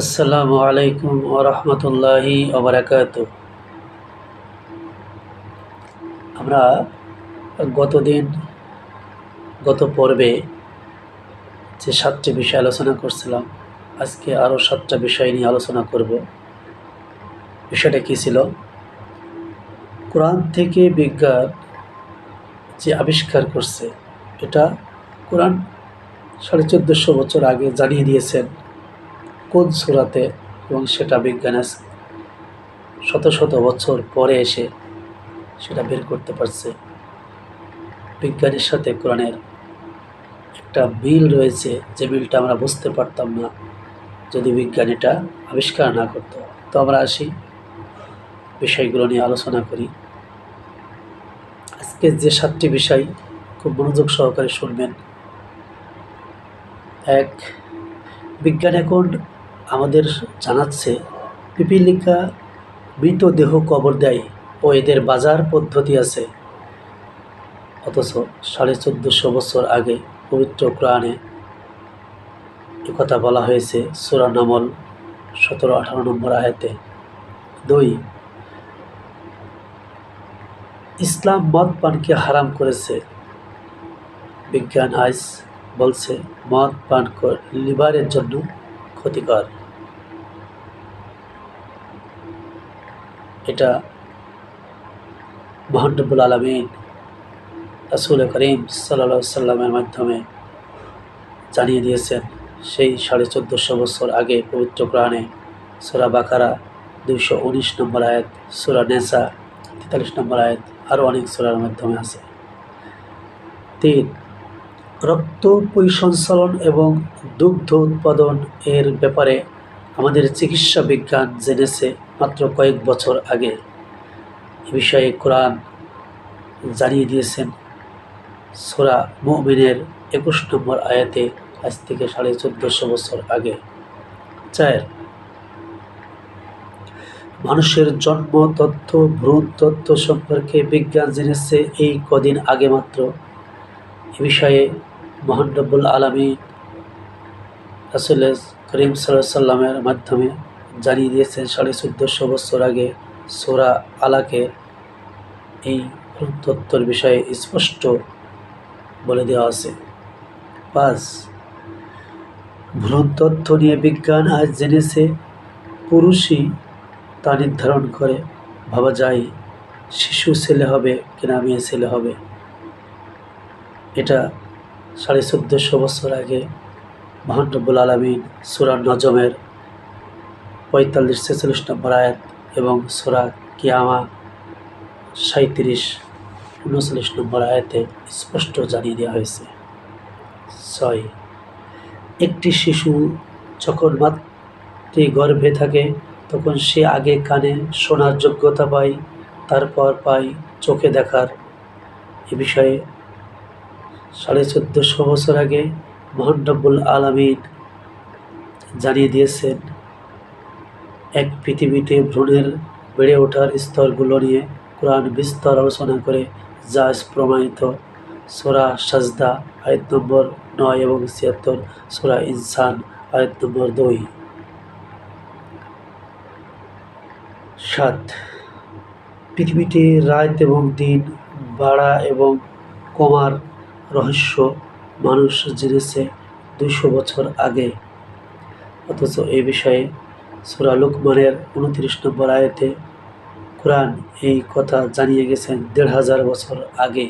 আসসালামু আলাইকুম ওরহমতুল্লাহি ওবরাকাত আমরা গতদিন, গত পর্বে যে সাতটি বিষয় আলোচনা করছিলাম, আজকে আরও সাতটা বিষয় নিয়ে আলোচনা করব। বিষয়টা কী ছিল? কোরআন থেকে বিজ্ঞান যে আবিষ্কার করছে, এটা কোরআন সাড়ে চোদ্দোশো বছর আগে জানিয়ে দিয়েছেন। কোন সুরাতে এবং সেটা বিজ্ঞানের শত শত বছর পরে এসে সেটা বের করতে পারছে। বিজ্ঞানের সাথে কোরআনের একটা মিল রয়েছে, যে মিলটা আমরা বুঝতে পারতাম না যদি বিজ্ঞান এটা আবিষ্কার না করতো। তো আমরা আসি বিষয়গুলো নিয়ে আলোচনা করি। আজকে যে সাতটি বিষয় খুব মনোযোগ সহকারে শুনবেন। এক, বিজ্ঞান এখন আমাদের জানাচ্ছে, পিপিলিকা মৃতদেহ কবর দেয় ও এদের বাজার পদ্ধতি আছে। অথচ সাড়ে চোদ্দোশো বছর আগে পবিত্র কোরআনে কথা বলা হয়েছে সুরানামল সতেরো আঠারো নম্বর আয়াতে। দুই, ইসলাম মদ পানকে হারাম করেছে। বিজ্ঞান আইস বলছে, মদ পান লিভারের জন্য ক্ষতিকর। এটা মহানবুল আলমিন রাসুল করিম সাল্লা সাল্লামের মাধ্যমে জানিয়ে দিয়েছেন, সেই সাড়ে চোদ্দোশো বছর আগে পবিত্র প্রাণে সোরা বাকারা দুইশো উনিশ নম্বর আয়াত, সোরা নেসা তেতাল্লিশ নম্বর আয়াত, আরও অনেক সোরার মাধ্যমে আছে। তিন রক্ত পরিসঞ্চালন এবং দুগ্ধ উৎপাদন এর ব্যাপারে আমাদের চিকিৎসা বিজ্ঞান জেনেছে মাত্র কয়েক বছর আগে। এ বিষয়ে কোরআন জানিয়ে দিয়েছেন। সোরা মুমিনের একুশ নম্বর আয়াতে আজ থেকে সাড়ে চোদ্দোশো বছর আগে। চার, মানুষের জন্ম, তথ্য, ভ্রূণ তথ্য সম্পর্কে বিজ্ঞান জেনেছে এই কদিন আগে মাত্র। এ বিষয়ে মহান রব্বুল আলমী রাসুল করিম সাল্লামের মাধ্যমে জানিয়ে দিয়েছেন, সাড়ে চোদ্দোশো বছর আগে সোরা আলাকে এই তত্ত্বর বিষয়ে স্পষ্ট বলে দেওয়া আছে। পাঁচ, ভ্রূণ তথ্য নিয়ে বিজ্ঞান আজ জেনেছে, পুরুষই তা নির্ধারণ করে, ভাবা যায় শিশু ছেলে হবে কিনা, মেয়ে ছেলে হবে। এটা সাড়ে চোদ্দোশো বছর আগে মহানবুল আলমিন সুরা নজমের পঁয়তাল্লিশ, ছেচল্লিশ নম্বর আয়াত এবং সুরা কিয়ামা সাঁত্রিশ উনচল্লিশ নম্বর আয়াতে স্পষ্ট জানিয়ে দেওয়া হয়েছে। ছয়। একটি শিশু যখন মাতৃ গর্ভে থাকে, তখন সে আগে কানে শোনার যোগ্যতা পায়, তারপর পায় চোখে দেখার। এ বিষয়ে সাড়ে চোদ্দোশো বছর আগে মহানবুল আলমিন জানিয়ে দিয়েছেন, এক পৃথিবীতে ভ্রূণের বেড়ে ওঠার স্তরগুলো নিয়ে কোরআন বিস্তর আলোচনা করে যা প্রমাণিত। সোরা সাজদা, আয়াত নম্বর নয় এবং ছিয়াত্তর, সোরা ইনসান, আয়াত নম্বর দুই। সাত। পৃথিবীতে রাত এবং দিন বাড়া এবং কমার রহস্য মানুষ জেনেছে দুশো বছর আগে। অথচ এ বিষয়ে সুরা উনত্রিশ নম্বর আয়তে কোরআন এই কথা জানিয়ে গেছেন দেড় হাজার বছর আগে।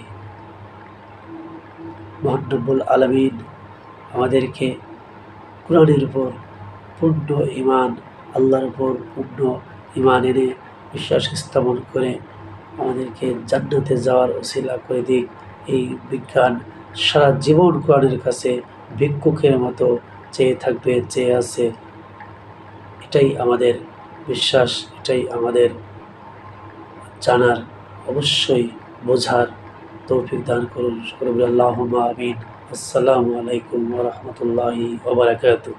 মহানবুল আলমিন আমাদেরকে কোরআনের উপর পূর্ণ ইমান আল্লাহর উপর পূর্ণ ইমান এনে বিশ্বাস স্থাপন করে আমাদেরকে জান্নাতে যাওয়ার ওসিলা করে দিক। এই বিজ্ঞান সারা জীবন কোরআনের কাছে ভিক্ষুকের মতো চেয়ে থাকবে, চেয়ে আছে। এটাই আমাদের বিশ্বাস, এটাই আমাদের জানার অবশ্যই বোঝার তৌফিক দান করুন। আল্লাহ আমিন। আসসালামু আলাইকুম রহমতুল্লাহি ওবরাকাতু